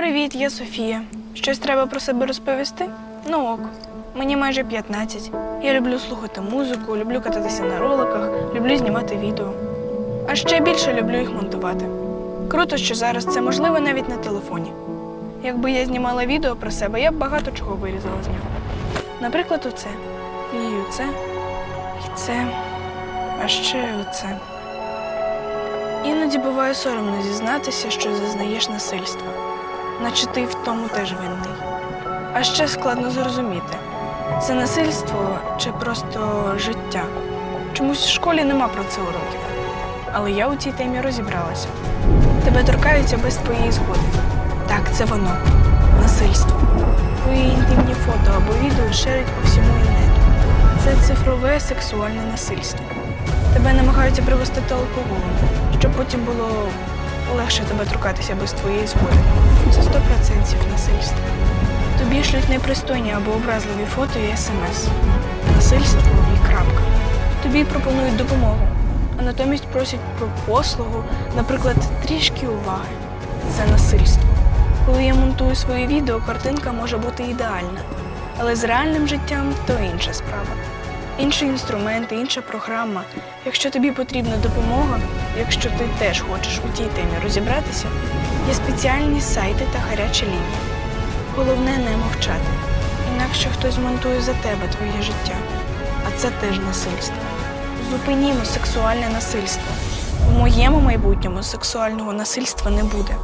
Привіт, я Софія. Щось треба про себе розповісти? Ну ок. Мені майже 15. Я люблю слухати музику, люблю кататися на роликах, люблю знімати відео. А ще більше люблю їх монтувати. Круто, що зараз це можливо навіть на телефоні. Якби я знімала відео про себе, я б багато чого вирізала з нього. Наприклад, оце. І оце. І це. А ще оце. Іноді буває соромно зізнатися, що зазнаєш насильства, наче ти в тому теж винний. А ще складно зрозуміти, це насильство чи просто життя. Чомусь в школі нема про це уроків. Але я у цій темі розібралася. Тебе торкаються без твоєї згоди. Так, це воно насильство. Твої інтимні фото або відео шерять по всьому інету. Це цифрове сексуальне насильство. Тебе намагаються пригостити алкоголем, щоб потім було легше тебе торкатися без твоєї згоди. Це 100% насильство. Тобі шлють непристойні або образливі фото і смс. Насильство і крапка. Тобі пропонують допомогу, а натомість просять про послугу, наприклад, трішки уваги. Це насильство. Коли я монтую свої відео, картинка може бути ідеальна, але з реальним життям то інша справа. Інші інструменти, інша програма. Якщо тобі потрібна допомога, якщо ти теж хочеш у тій темі розібратися, є спеціальні сайти та гарячі лінії. Головне не мовчати. Інакше хтось змонтує за тебе твоє життя. А це теж насильство. Зупинімо сексуальне насильство. В моєму майбутньому сексуального насильства не буде.